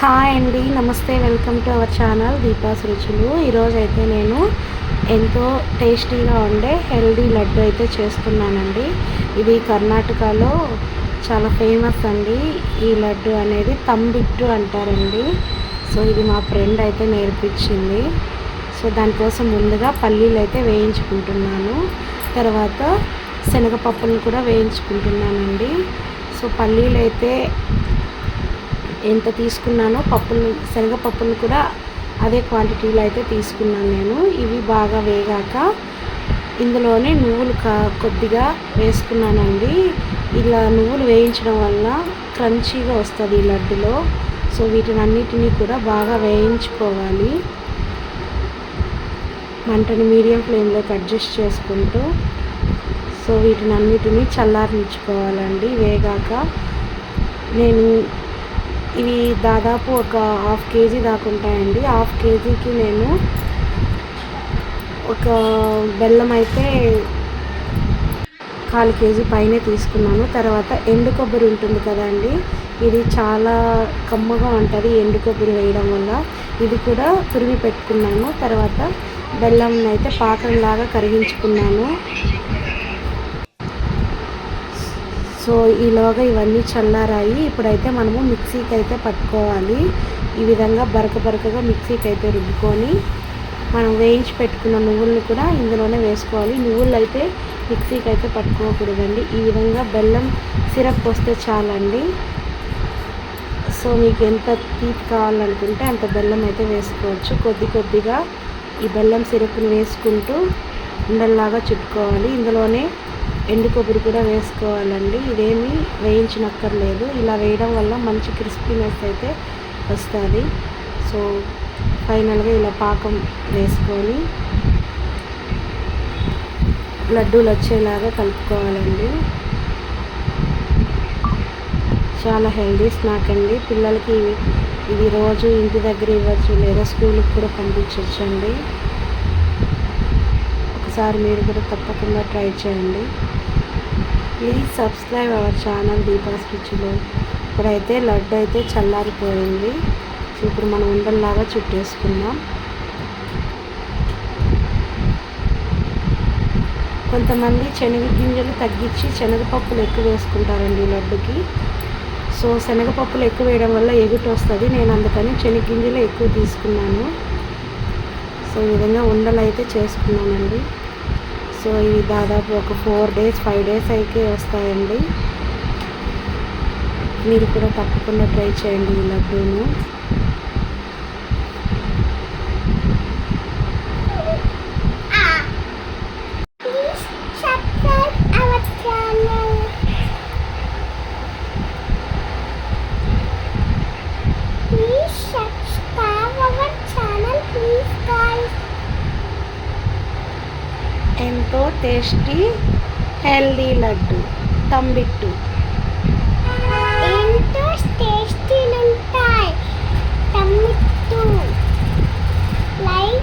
Hi అండి నమస్తే welcome to our channel Deepas రుచులు ఈరోజు అయితే నేను ఎంతో టేస్టీగా ఉండే హెల్దీ లడ్డు అయితే చేస్తున్నానండి. ఇది కర్ణాటకలో చాలా ఫేమస్ అండి. ఈ లడ్డు అనేది తంబిట్టు అంటారండి. సో ఇది మా ఫ్రెండ్ అయితే నేర్పించింది. సో దానికోసం ముందుగా పల్లీలు అయితే వేయించుకుంటున్నాను. తర్వాత శనగపప్పులను కూడా వేయించుకుంటున్నానండి. సో పల్లీలు అయితే ఎంత తీసుకున్నానో పప్పులు శనగపప్పులు కూడా అదే క్వాంటిటీలో అయితే తీసుకున్నాను నేను. ఇవి బాగా వేగాక ఇందులోనే నువ్వులు కా కొద్దిగా వేసుకున్నానండి. ఇలా నువ్వులు వేయించడం వల్ల క్రంచీగా వస్తుంది ఈ లడ్డులో. సో వీటిని అన్నిటినీ కూడా బాగా వేయించుకోవాలి. మంటని మీడియం ఫ్లేమ్లోకి అడ్జస్ట్ చేసుకుంటూ సో వీటిని అన్నిటినీ చల్లారించుకోవాలండి. వేగాక నేను ఇవి దాదాపు ఒక హాఫ్ కేజీ దాకా ఉంటాయండి. హాఫ్ కేజీకి నేను ఒక బెల్లం అయితే కాలు కేజీ పైనే తీసుకున్నాను. తర్వాత ఎండు కొబ్బరి ఉంటుంది కదండి ఇది చాలా కమ్మగా ఉంటుంది ఎండు కొబ్బరి వేయడం వల్ల. ఇది కూడా తురిమి పెట్టుకున్నాను. తర్వాత బెల్లం అయితే పాకంలాగా కరిగించుకున్నాను. సో ఈలోగా ఇవన్నీ చల్లారాయి. ఇప్పుడైతే మనము మిక్సీకి అయితే పట్టుకోవాలి. ఈ విధంగా బరక బరకగా మిక్సీకి అయితే రుబ్బుకొని మనం వేయించి పెట్టుకున్న నువ్వులను కూడా ఇందులోనే వేసుకోవాలి. నువ్వులు అయితే మిక్సీకి అయితే పట్టుకోకూడదండి. ఈ విధంగా బెల్లం సిరప్ వస్తే చాలండి. సో మీకు ఎంత తీపి కావాలనుకుంటే అంత బెల్లం అయితే వేసుకోవచ్చు. కొద్ది కొద్దిగా ఈ బెల్లం సిరప్ని వేసుకుంటూ ఉండల్లాగా చుట్టుకోవాలి. ఇందులోనే ఎండు కొబ్బరి కూడా వేసుకోవాలండి. ఇదేమీ వేయించనక్కర్లేదు. ఇలా వేయడం వల్ల మంచి క్రిస్పీనెస్ అయితే వస్తుంది. సో ఫైనల్గా ఇలా పాకం వేసుకొని లడ్డూలు వచ్చేలాగా కలుపుకోవాలండి. చాలా హెల్దీ స్నాక్ అండి. పిల్లలకి ఇది రోజు ఇంటి దగ్గర ఇవ్వచ్చు లేదా స్కూల్కి కూడా పంపించవచ్చండి ఒకసారి మీరు కూడా తప్పకుండా ట్రై చేయండి. Please subscribe our channel Deepas రుచులు ఇప్పుడైతే లడ్డు అయితే చల్లారిపోయింది. సో ఇప్పుడు మనం ఉండల్లాగా చుట్టేసుకుందాం. కొంతమంది శనగ గింజలు తగ్గించి శనగపప్పులు ఎక్కువ వేసుకుంటారండి లడ్డుకి. సో శనగపప్పులు ఎక్కువ వేయడం వల్ల ఎగుటి వస్తుంది. నేను అందుకని శనగగింజలు ఎక్కువ తీసుకున్నాను. సో ఈ విధంగా ఉండలు అయితే చేసుకున్నానండి. సో ఇవి దాదాపు ఒక ఫోర్ డేస్ ఫైవ్ డేస్ అయితే వస్తాయండి. మీరు కూడా తప్పకుండా ట్రై చేయండి ఈ లడ్డూను. ఎంతో టేస్టీ హెల్దీ లడ్డు తంబిట్టు.